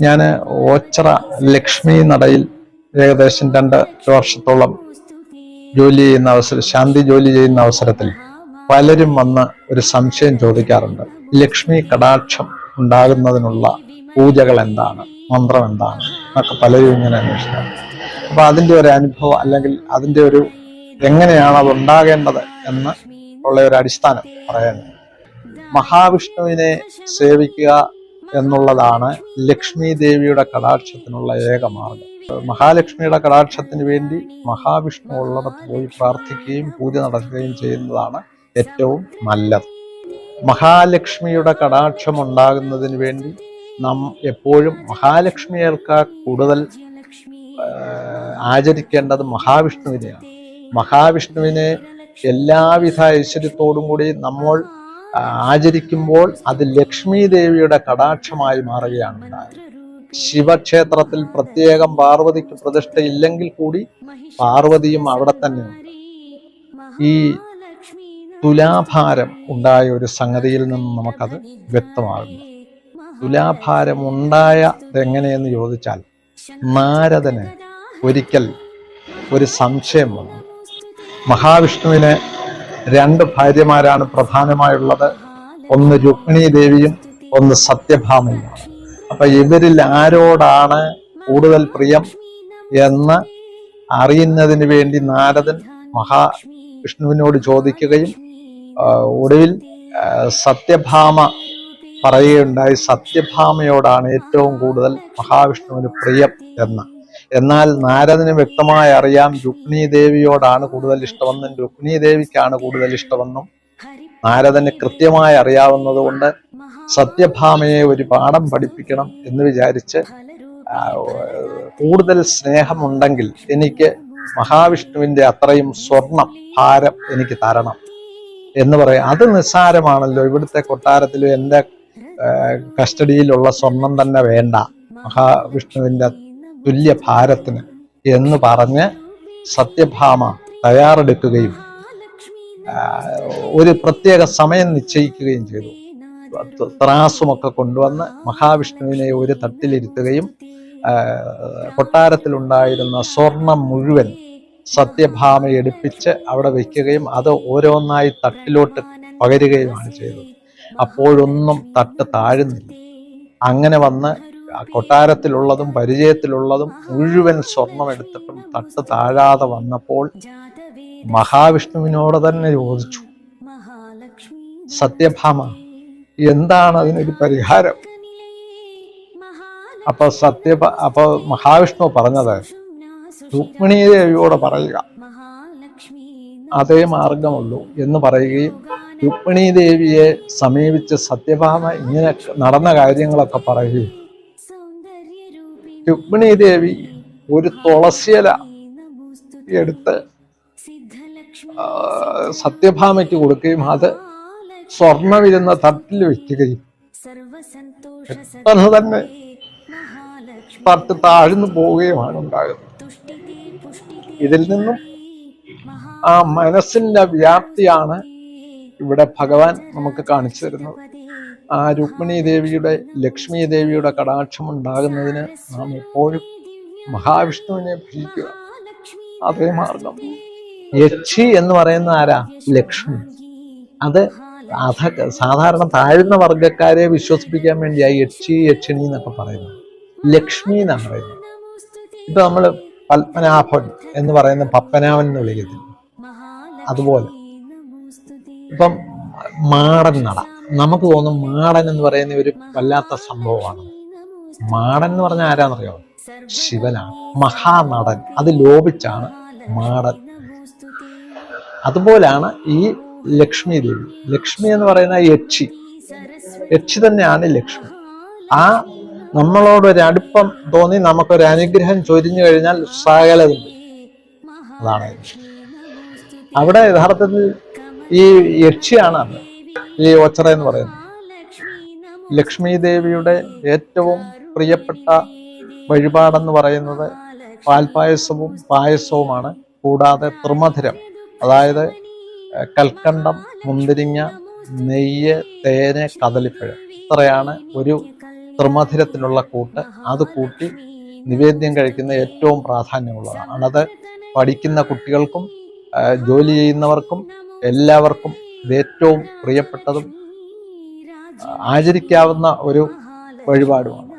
ഞാൻ ഓച്ചറ ലക്ഷ്മി നടയിൽ ഏകദേശം രണ്ട് വർഷത്തോളം ജോലി ചെയ്യുന്ന അവസരം ശാന്തി ജോലി ചെയ്യുന്ന അവസരത്തിൽ പലരും വന്ന് ഒരു സംശയം ചോദിക്കാറുണ്ട്. ലക്ഷ്മി കടാക്ഷം ഉണ്ടാകുന്നതിനുള്ള പൂജകൾ എന്താണ്? മന്ത്രം എന്താണ്? എന്നൊക്കെ പലരും ഇങ്ങനെ അന്വേഷിക്കാം അപ്പൊ അതിന്റെ ഒരു അനുഭവം അല്ലെങ്കിൽ അതിന്റെ ഒരു എങ്ങനെയാണ് അത് ഉണ്ടാകേണ്ടത് എന്ന് ഉള്ള ഒരു അടിസ്ഥാനം പറയാനുണ്ട്. മഹാവിഷ്ണുവിനെ സേവിക്കുക എന്നുള്ളതാണ് ലക്ഷ്മി ദേവിയുടെ കടാക്ഷത്തിനുള്ള ഏക മാർഗം മഹാലക്ഷ്മിയുടെ കടാക്ഷത്തിന് വേണ്ടി മഹാവിഷ്ണു ഉള്ളിടത്ത് പോയി പ്രാർത്ഥിക്കുകയും പൂജ നടത്തുകയും ചെയ്യുന്നതാണ് ഏറ്റവും നല്ലത്. മഹാലക്ഷ്മിയുടെ കടാക്ഷം ഉണ്ടാകുന്നതിന് വേണ്ടി നാം എപ്പോഴും മഹാലക്ഷ്മിയേക്കാൾ കൂടുതൽ ആചരിക്കേണ്ടത് മഹാവിഷ്ണുവിനെയാണ്. മഹാവിഷ്ണുവിനെ എല്ലാവിധ ഐശ്വര്യത്തോടും കൂടി നമ്മൾ ആചരിക്കുമ്പോൾ അത് ലക്ഷ്മി ദേവിയുടെ കടാക്ഷമായി മാറുകയാണ് ഉണ്ടായത്. ശിവക്ഷേത്രത്തിൽ പ്രത്യേകം പാർവതിക്ക് പ്രതിഷ്ഠ ഇല്ലെങ്കിൽ കൂടി പാർവതിയും അവിടെ തന്നെ ഈ തുലാഭാരം ഉണ്ടായ ഒരു സംഗതിയിൽ നിന്ന് നമുക്കത് വ്യക്തമാകുന്നു. തുലാഭാരം ഉണ്ടായത് എങ്ങനെയെന്ന് ചോദിച്ചാൽ നാരദന് ഒരിക്കൽ ഒരു സംശയം വന്നു. മഹാവിഷ്ണുവിന് രണ്ട് ഭാര്യമാരാണ് പ്രധാനമായുള്ളത്. ഒന്ന് രുക്മിണി ദേവിയും ഒന്ന് സത്യഭാമയും. അപ്പൊ ഇവരിൽ ആരോടാണ് കൂടുതൽ പ്രിയം എന്ന് അറിയുന്നതിന് വേണ്ടി നാരദൻ മഹാവിഷ്ണുവിനോട് ചോദിക്കുകയും ഒടുവിൽ സത്യഭാമ പറയുകയുണ്ടായി. സത്യഭാമയോടാണ് ഏറ്റവും കൂടുതൽ മഹാവിഷ്ണുവിന് പ്രിയം എന്ന്. എന്നാൽ നാരദന് വ്യക്തമായി അറിയാം രുക്മിണി ദേവിയോടാണ് കൂടുതൽ ഇഷ്ടമെന്നും രുക്മിണി ദേവിക്കാണ് കൂടുതൽ ഇഷ്ടമെന്നും നാരദന് കൃത്യമായി അറിയാവുന്നതുകൊണ്ട് സത്യഭാമയെ ഒരു പാഠം പഠിപ്പിക്കണം എന്ന് വിചാരിച്ച് കൂടുതൽ സ്നേഹമുണ്ടെങ്കിൽ എനിക്ക് മഹാവിഷ്ണുവിന്റെ അത്രയും സ്വർണം ഭാരം എനിക്ക് തരണം എന്ന് പറയും. അത് നിസ്സാരമാണല്ലോ. ഇവിടുത്തെ കൊട്ടാരത്തിലും എന്റെ കസ്റ്റഡിയിലുള്ള സ്വർണം തന്നെ വേണ്ട. മഹാവിഷ്ണുവിന്റെ തുല്യ ഭാരത്തിന് എന്ന് പറഞ്ഞ് സത്യഭാമ തയ്യാറെടുക്കുകയും ഒരു പ്രത്യേക സമയം നിശ്ചയിക്കുകയും ചെയ്തു. ത്രാസുമൊക്കെ കൊണ്ടുവന്ന് മഹാവിഷ്ണുവിനെ ഒരു തട്ടിലിരുത്തുകയും കൊട്ടാരത്തിലുണ്ടായിരുന്ന സ്വർണം മുഴുവൻ സത്യഭാമ എടുപ്പിച്ച് അവിടെ വയ്ക്കുകയും അത് ഓരോന്നായി തട്ടിലോട്ട് പകരുകയുമാണ് ചെയ്തത്. അപ്പോഴൊന്നും തട്ട് താഴുന്നില്ല. അങ്ങനെ വന്ന് കൊട്ടാരത്തിലുള്ളതും പരിചയത്തിലുള്ളതും മുഴുവൻ സ്വർണം എടുത്തിട്ടും തട്ട് താഴാതെ വന്നപ്പോൾ മഹാവിഷ്ണുവിനോട് തന്നെ ചോദിച്ചു സത്യഭാമ എന്താണ് അതിനൊരു പരിഹാരം? അപ്പൊ സത്യ അപ്പൊ മഹാവിഷ്ണു പറഞ്ഞത് രുക്മിണി ദേവിയോട് പറയുക അതേ മാർഗമുള്ളൂ എന്ന് പറയുകയും രുക്മിണി ദേവിയെ സമീപിച്ച് സത്യഭാമ ഇങ്ങനെ നടന്ന കാര്യങ്ങളൊക്കെ പറയുകയും രുക്മിണി ദേവി ഒരു തുളസിയില എടുത്ത് സത്യഭാമയ്ക്ക് കൊടുക്കുകയും അത് സ്വർണമിരുന്ന തട്ടിൽ വെക്കുകയും പെട്ടെന്ന് തന്നെ തട്ട് താഴ്ന്നു പോവുകയുമാണ് ഉണ്ടാകുന്നത്. ഇതിൽ നിന്നും ആ മനസ്സിന്റെ വ്യാപ്തിയാണ് ഇവിടെ ഭഗവാൻ നമുക്ക് കാണിച്ചു തരുന്നത്. ആ രുക്മിണി ദേവിയുടെ ലക്ഷ്മി ദേവിയുടെ കടാക്ഷം ഉണ്ടാകുന്നതിന് നാം എപ്പോഴും മഹാവിഷ്ണുവിനെ ഭജിക്കുക. അതേ മാർഗം. യക്ഷി എന്ന് പറയുന്ന ആരാ? ലക്ഷ്മി. അത് സാധാരണ താഴ്ന്ന വർഗക്കാരെ വിശ്വസിപ്പിക്കാൻ വേണ്ടിയായി യക്ഷി യക്ഷിണി എന്നൊക്കെ പറയുന്നത്. ലക്ഷ്മി എന്നാണ് പറയുന്നത്. ഇപ്പൊ നമ്മൾ പത്മനാഭൻ എന്ന് പറയുന്ന പപ്പനാവൻ എന്ന് വിളിക്കത്തില്ല? അതുപോലെ. ഇപ്പം മാടൻ നട. നമുക്ക് തോന്നും മാടൻ എന്ന് പറയുന്ന ഒരു വല്ലാത്ത സംഭവമാണ്. മാടൻ എന്ന് പറഞ്ഞാൽ ആരാന്നറിയോ? ശിവനാണ് മഹാനടൻ. അത് ലോപിച്ചാണ് മാടൻ. അതുപോലാണ് ഈ ലക്ഷ്മി ദേവി. ലക്ഷ്മി എന്ന് പറയുന്ന യക്ഷി. യക്ഷി തന്നെയാണ് ലക്ഷ്മി. ആ നമ്മളോട് ഒരു അടുപ്പം തോന്നി നമുക്കൊരു അനുഗ്രഹം ചൊരിഞ്ഞു കഴിഞ്ഞാൽ സകലതും അതാണ്. അവിടെ യഥാർത്ഥത്തിൽ ഈ യക്ഷിയാണ് അത്. ഈ ഒച്ചറ എന്ന് പറയുന്നത്. ലക്ഷ്മി ദേവിയുടെ ഏറ്റവും പ്രിയപ്പെട്ട വഴിപാടെന്ന് പറയുന്നത് പാൽപായസവും പായസവുമാണ്. കൂടാതെ ത്രിമധുരം അതായത് കൽക്കണ്ടം മുന്തിരിങ്ങ നെയ്യ് തേന് കദളിപ്പഴം ഇത്രയാണ് ഒരു ത്രിമധുരത്തിനുള്ള കൂട്ട്. അത് കൂട്ടി നിവേദ്യം കഴിക്കുന്ന ഏറ്റവും പ്രാധാന്യമുള്ളതാണ്. അത് പഠിക്കുന്ന കുട്ടികൾക്കും ജോലി ചെയ്യുന്നവർക്കും എല്ലാവർക്കും ഇത് ഏറ്റവും പ്രിയപ്പെട്ടതും ആചരിക്കാവുന്ന ഒരു വഴിപാടുമാണ്.